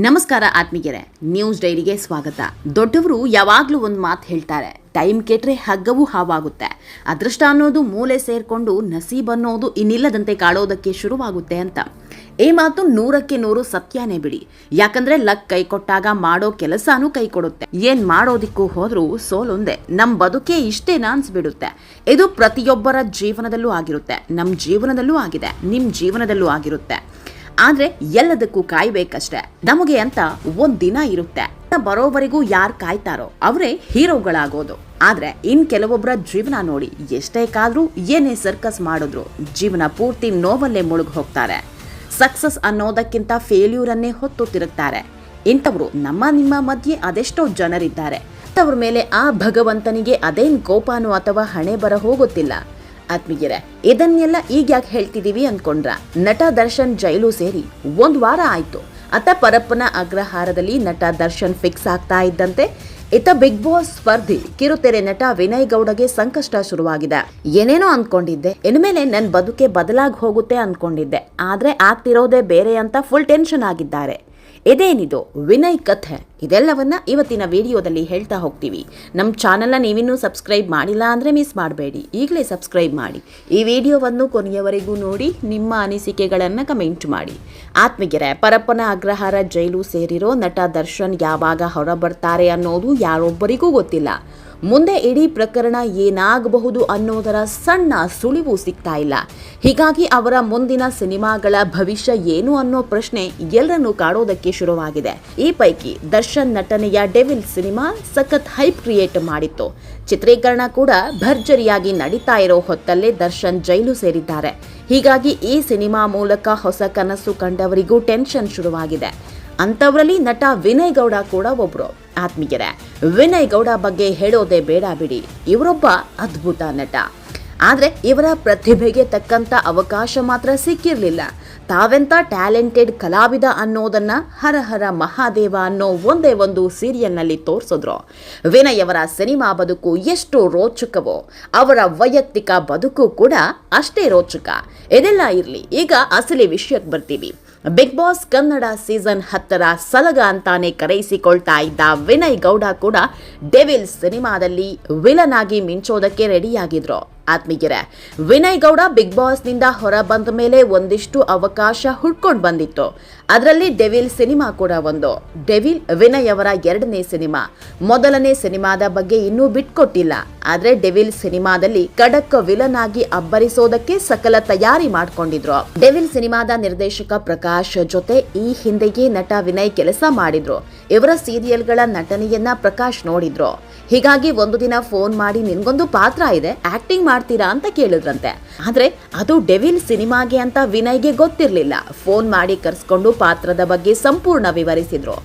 ನಮಸ್ಕಾರ ಆತ್ಮೀಗೆರೆ ನ್ಯೂಸ್ ಡೈರಿಗೆ ಸ್ವಾಗತ. ದೊಡ್ಡವರು ಯಾವಾಗಲೂ ಒಂದು ಮಾತು ಹೇಳ್ತಾರೆ, ಟೈಮ್ ಕೆಟ್ರೆ ಹಗ್ಗವೂ ಹಾವಾಗುತ್ತೆ. ಅದೃಷ್ಟ ಅನ್ನೋದು ಮೂಲೆ ಸೇರ್ಕೊಂಡು ನಸೀಬ್ ಅನ್ನೋದು ಇನ್ನಿಲ್ಲದಂತೆ ಕಾಡೋದಕ್ಕೆ ಶುರುವಾಗುತ್ತೆ ಅಂತ. ಈ ಮಾತು ನೂರಕ್ಕೆ ನೂರು ಸತ್ಯನೇ ಬಿಡಿ. ಯಾಕಂದ್ರೆ ಲಕ್ ಕೈ ಕೊಟ್ಟಾಗ ಮಾಡೋ ಕೆಲಸನೂ ಕೈ ಕೊಡುತ್ತೆ. ಏನ್ ಮಾಡೋದಿಕ್ಕೂ ಹೋದ್ರೂ ಸೋಲೊಂದೇ. ನಮ್ ಬದುಕೆ ಇಷ್ಟೇನಾ ಅನ್ಸ್ಬಿಡುತ್ತೆ. ಇದು ಪ್ರತಿಯೊಬ್ಬರ ಜೀವನದಲ್ಲೂ ಆಗಿರುತ್ತೆ. ನಮ್ ಜೀವನದಲ್ಲೂ ಆಗಿದೆ. ನಿಮ್ ಜೀವನದಲ್ಲೂ ಆಗಿರುತ್ತೆ. ಆದ್ರೆ ಎಲ್ಲದಕ್ಕೂ ಕಾಯ್ಬೇಕಷ್ಟೆ. ನಮಗೆ ಅಂತ ಒಂದ್ ದಿನ ಇರುತ್ತೆ. ಬರೋವರೆಗೂ ಯಾರು ಕಾಯ್ತಾರೋ ಅವರೇ ಹೀರೋಗಳಾಗೋದು. ಆದ್ರೆ ಇನ್ ಕೆಲವೊಬ್ಬರ ಜೀವನ ನೋಡಿ ಎಷ್ಟೇ ಕಾದ್ರೂ ಏನೇ ಸರ್ಕಸ್ ಮಾಡಿದ್ರು ಜೀವನ ಪೂರ್ತಿ ನೋವಲ್ಲೇ ಮುಳುಗ್ ಹೋಗ್ತಾರೆ. ಸಕ್ಸಸ್ ಅನ್ನೋದಕ್ಕಿಂತ ಫೇಲ್ಯೂರನ್ನೇ ಹೊತ್ತು ತಿರುಗ್ತಾರೆ. ಇಂಥವ್ರು ನಮ್ಮ ನಿಮ್ಮ ಮಧ್ಯೆ ಅದೆಷ್ಟೋ ಜನರಿದ್ದಾರೆ. ಇಂಥವ್ರ ಮೇಲೆ ಆ ಭಗವಂತನಿಗೆ ಅದೇನ್ ಕೋಪಾನು ಅಥವಾ ಹಣೆ ಬರ ಹೋಗುತ್ತಿಲ್ಲ ಆತ್ಮೀಯರೇ, ಇದನ್ನೆಲ್ಲ ಈಗ ಯಾಕೆ ಹೇಳ್ತಿದೀವಿ ಅನ್ಕೊಂಡ್ರ. ನಟ ದರ್ಶನ್ ಜೈಲು ಸೇರಿ ಒಂದ್ ವಾರ ಆಯ್ತು. ಅತ ಪರಪ್ಪನ ಅಗ್ರಹಾರದಲ್ಲಿ ನಟ ದರ್ಶನ್ ಫಿಕ್ಸ್ ಆಗ್ತಾ ಇದ್ದಂತೆ ಇತ ಬಿಗ್ ಬಾಸ್ ಸ್ಪರ್ಧಿ ಕಿರುತೆರೆ ನಟ ವಿನಯ್ ಗೌಡಗೆ ಸಂಕಷ್ಟ ಶುರುವಾಗಿದೆ. ಏನೇನೋ ಅನ್ಕೊಂಡಿದ್ದೆ, ಇನ್ಮೇಲೆ ನನ್ನ ಬದುಕೆ ಬದಲಾಗಿ ಹೋಗುತ್ತೆ ಅನ್ಕೊಂಡಿದ್ದೆ. ಆದ್ರೆ ಆಗ್ತಿರೋದೇ ಬೇರೆ ಅಂತ ಫುಲ್ ಟೆನ್ಷನ್ ಆಗಿದ್ದಾರೆ. ಇದೇನಿದು ವಿನಯ್ ಕಥೆ. ಇದೆಲ್ಲವನ್ನ ಇವತ್ತಿನ ವಿಡಿಯೋದಲ್ಲಿ ಹೇಳ್ತಾ ಹೋಗ್ತೀವಿ. ನಮ್ಮ ಚಾನಲ್ನ ನೀವಿನ್ನೂ ಸಬ್ಸ್ಕ್ರೈಬ್ ಮಾಡಿಲ್ಲ ಅಂದರೆ ಮಿಸ್ ಮಾಡಬೇಡಿ. ಈಗಲೇ ಸಬ್ಸ್ಕ್ರೈಬ್ ಮಾಡಿ. ಈ ವಿಡಿಯೋವನ್ನು ಕೊನೆಯವರೆಗೂ ನೋಡಿ, ನಿಮ್ಮ ಅನಿಸಿಕೆಗಳನ್ನು ಕಮೆಂಟ್ ಮಾಡಿ. ಆತ್ಮಗೆರೆ ಪರಪ್ಪನ ಅಗ್ರಹಾರ ಜೈಲು ಸೇರಿರೋ ನಟ ದರ್ಶನ್ ಯಾವಾಗ ಹೊರಬರ್ತಾರೆ ಅನ್ನೋದು ಯಾರೊಬ್ಬರಿಗೂ ಗೊತ್ತಿಲ್ಲ. ಮುಂದೆ ಇಡೀ ಪ್ರಕರಣ ಏನಾಗಬಹುದು ಅನ್ನೋದರ ಸಣ್ಣ ಸುಳಿವು ಸಿಗ್ತಾ ಇಲ್ಲ. ಹೀಗಾಗಿ ಅವರ ಮುಂದಿನ ಸಿನಿಮಾಗಳ ಭವಿಷ್ಯ ಏನು ಅನ್ನೋ ಪ್ರಶ್ನೆ ಎಲ್ಲರನ್ನೂ ಕಾಡೋದಕ್ಕೆ ಶುರುವಾಗಿದೆ. ಈ ಪೈಕಿ ದರ್ಶನ್ ನಟನೆಯ ಡೆವಿಲ್ ಸಿನಿಮಾ ಸಖತ್ ಹೈಪ್ ಕ್ರಿಯೇಟ್ ಮಾಡಿತ್ತು. ಚಿತ್ರೀಕರಣ ಕೂಡ ಭರ್ಜರಿಯಾಗಿ ನಡೀತಾ ಇರೋ ಹೊತ್ತಲ್ಲೇ ದರ್ಶನ್ ಜೈಲು ಸೇರಿದ್ದಾರೆ. ಹೀಗಾಗಿ ಈ ಸಿನಿಮಾ ಮೂಲಕ ಹೊಸ ಕನಸು ಕಂಡವರಿಗೂ ಟೆನ್ಷನ್ ಶುರುವಾಗಿದೆ. ಅಂಥವರಲ್ಲಿ ನಟ ವಿನಯ್ ಗೌಡ ಕೂಡ ಒಬ್ರು. ಆತ್ಮೀಯರೇ ವಿನಯ್ ಗೌಡ ಬಗ್ಗೆ ಹೇಳೋದೇ ಬೇಡ ಬಿಡಿ. ಇವರೊಬ್ಬ ಅದ್ಭುತ ನಟ. ಆದರೆ ಇವರ ಪ್ರತಿಭೆಗೆ ತಕ್ಕಂಥ ಅವಕಾಶ ಮಾತ್ರ ಸಿಕ್ಕಿರಲಿಲ್ಲ. ತಾವೆಂಥ ಟ್ಯಾಲೆಂಟೆಡ್ ಕಲಾವಿದ ಅನ್ನೋದನ್ನು ಹರ ಹರ ಮಹಾದೇವ ಅನ್ನೋ ಒಂದೇ ಒಂದು ಸೀರಿಯಲ್ನಲ್ಲಿ ತೋರಿಸಿದ್ರು. ವಿನಯ್ ಅವರ ಸಿನಿಮಾ ಬದುಕು ಎಷ್ಟು ರೋಚಕವೋ, ಅವರ ವೈಯಕ್ತಿಕ ಬದುಕು ಕೂಡ ಅಷ್ಟೇ ರೋಚಕ. ಇದೆಲ್ಲ ಇರಲಿ. ಈಗ ಅಸಲಿ ವಿಷಯಕ್ಕೆ ಬರ್ತೀವಿ. ಬಿಗ್ ಬಾಸ್ ಕನ್ನಡ ಸೀಸನ್ ಹತ್ತರ ಸಲಗ ಅಂತಾನೆ ಕರೆಯಿಸಿಕೊಳ್ತಾ ಇದ್ದ ವಿನಯ್ ಗೌಡ ಕೂಡ ಡೆವಿಲ್ ಸಿನಿಮಾದಲ್ಲಿ ವಿಲನ್ ಆಗಿ ಮಿಂಚೋದಕ್ಕೆ ರೆಡಿಯಾಗಿದ್ರು ಆತ್ಮೀಯರೇ ವಿನಯ್ ಗೌಡ ಬಿಗ್ ಬಾಸ್ನಿಂದ ಹೊರ ಬಂದ ಮೇಲೆ ಒಂದಿಷ್ಟು ಅವಕಾಶ ಹುಡ್ಕೊಂಡು ಬಂದಿತ್ತು. ಅದರಲ್ಲಿ ಡೆವಿಲ್ ಸಿನಿಮಾ ಕೂಡ ಒಂದು. ಡೆವಿಲ್ ವಿನಯ್ ಅವರ ಎರಡನೇ ಸಿನಿಮಾ. ಮೊದಲನೇ ಸಿನಿಮಾದ ಬಗ್ಗೆ ಇನ್ನೂ ಬಿಟ್ಕೊಟ್ಟಿಲ್ಲ. ಆದ್ರೆ ಡೆವಿಲ್ ಸಿನಿಮಾದಲ್ಲಿ ಖಡಕ್ ವಿಲನ್ ಆಗಿ ಅಬ್ಬರಿಸೋದಕ್ಕೆ ಸಕಲ ತಯಾರಿ ಮಾಡ್ಕೊಂಡಿದ್ರು. ಡೆವಿಲ್ ಸಿನಿಮಾದ ನಿರ್ದೇಶಕ ಪ್ರಕಾಶ್ ಜೊತೆ ಈ ಹಿಂದೆಯೇ ನಟ ವಿನಯ್ ಕೆಲಸ ಮಾಡಿದ್ರು. ಇವರ ಸೀರಿಯಲ್ಗಳ ನಟನೆಯನ್ನ ಪ್ರಕಾಶ್ ನೋಡಿದ್ರು. ಹೀಗಾಗಿ ಒಂದು ದಿನ ಫೋನ್ ಮಾಡಿ ನಿನ್ಗೊಂದು ಪಾತ್ರ ಇದೆ, ಆಕ್ಟಿಂಗ್ ಮಾಡ್ತೀರಾ ಅಂತ ಕೇಳಿದ್ರಂತೆ. ಆದ್ರೆ ಅದು ಡೆವಿಲ್ ಸಿನಿಮಾಗೆ ಅಂತ ವಿನಯ್ಗೆ ಗೊತ್ತಿರ್ಲಿಲ್ಲ. ಫೋನ್ ಮಾಡಿ ಕರ್ಸ್ಕೊಂಡು ಪಾತ್ರದ ಬಗ್ಗೆ ಸಂಪೂರ್ಣ ವಿವರಿಸಿದ್ರು.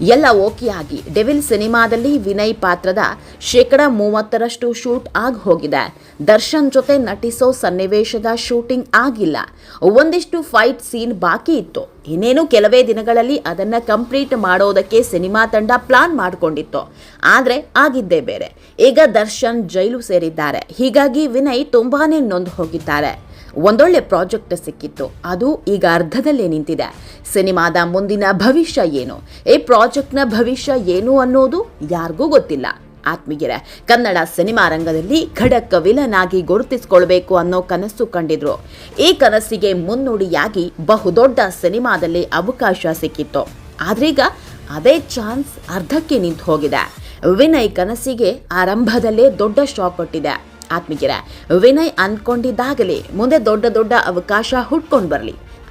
ಎಲ್ಲ ಓಕೆ ಆಗಿ ಡೆವಿಲ್ ಸಿನಿಮಾದಲ್ಲಿ ವಿನಯ್ ಪಾತ್ರದ ಶೇಕಡ ಮೂವತ್ತರಷ್ಟು ಶೂಟ್ ಆಗಿ ಹೋಗಿದೆ. ದರ್ಶನ್ ಜೊತೆ ನಟಿಸೋ ಸನ್ನಿವೇಶದ ಶೂಟಿಂಗ್ ಆಗಿಲ್ಲ. ಒಂದಿಷ್ಟು ಫೈಟ್ ಸೀನ್ ಬಾಕಿ ಇತ್ತು. ಇನ್ನೇನು ಕೆಲವೇ ದಿನಗಳಲ್ಲಿ ಅದನ್ನ ಕಂಪ್ಲೀಟ್ ಮಾಡೋದಕ್ಕೆ ಸಿನಿಮಾ ತಂಡ ಪ್ಲಾನ್ ಮಾಡಿಕೊಂಡಿತ್ತು. ಆದ್ರೆ ಆಗಿದ್ದೇ ಬೇರೆ. ಈಗ ದರ್ಶನ್ ಜೈಲು ಸೇರಿದ್ದಾರೆ. ಹೀಗಾಗಿ ವಿನಯ್ ತುಂಬಾನೇ ನೊಂದು ಹೋಗಿದ್ದಾರೆ. ಒಂದೊಳ್ಳೆ ಪ್ರಾಜೆಕ್ಟ್ ಸಿಕ್ಕಿತ್ತು. ಅದು ಈಗ ಅರ್ಧದಲ್ಲೇ ನಿಂತಿದೆ. ಸಿನಿಮಾದ ಮುಂದಿನ ಭವಿಷ್ಯ ಏನು? ಈ ಪ್ರಾಜೆಕ್ಟ್ನ ಭವಿಷ್ಯ ಏನು ಅನ್ನೋದು ಯಾರಿಗೂ ಗೊತ್ತಿಲ್ಲ. ಆತ್ಮೀಯರೇ, ಕನ್ನಡ ಸಿನಿಮಾ ರಂಗದಲ್ಲಿ ಖಡಕ್ ವಿಲನ್ ಆಗಿ ಗುರುತಿಸಿಕೊಳ್ಬೇಕು ಅನ್ನೋ ಕನಸು ಕಂಡಿದ್ರು. ಈ ಕನಸಿಗೆ ಮುನ್ನುಡಿಯಾಗಿ ಬಹುದೊಡ್ಡ ಸಿನಿಮಾದಲ್ಲಿ ಅವಕಾಶ ಸಿಕ್ಕಿತ್ತು. ಆದ್ರೀಗ ಅದೇ ಚಾನ್ಸ್ ಅರ್ಧಕ್ಕೆ ನಿಂತು ಹೋಗಿದೆ ವಿನಯ್ ಕನಸಿಗೆ ಆರಂಭದಲ್ಲೇ ದೊಡ್ಡ ಶಾಕ್ ಕೊಟ್ಟಿದೆ. ಆತ್ಮೀಯರೇ, ವಿನಯ್ ಅನ್ಕೊಂಡಿದ್ದಾಗಲೇ ಮುಂದೆ ದೊಡ್ಡ ದೊಡ್ಡ ಅವಕಾಶ ಹುಟ್ಕೊಂಡು ಬರಲಿ.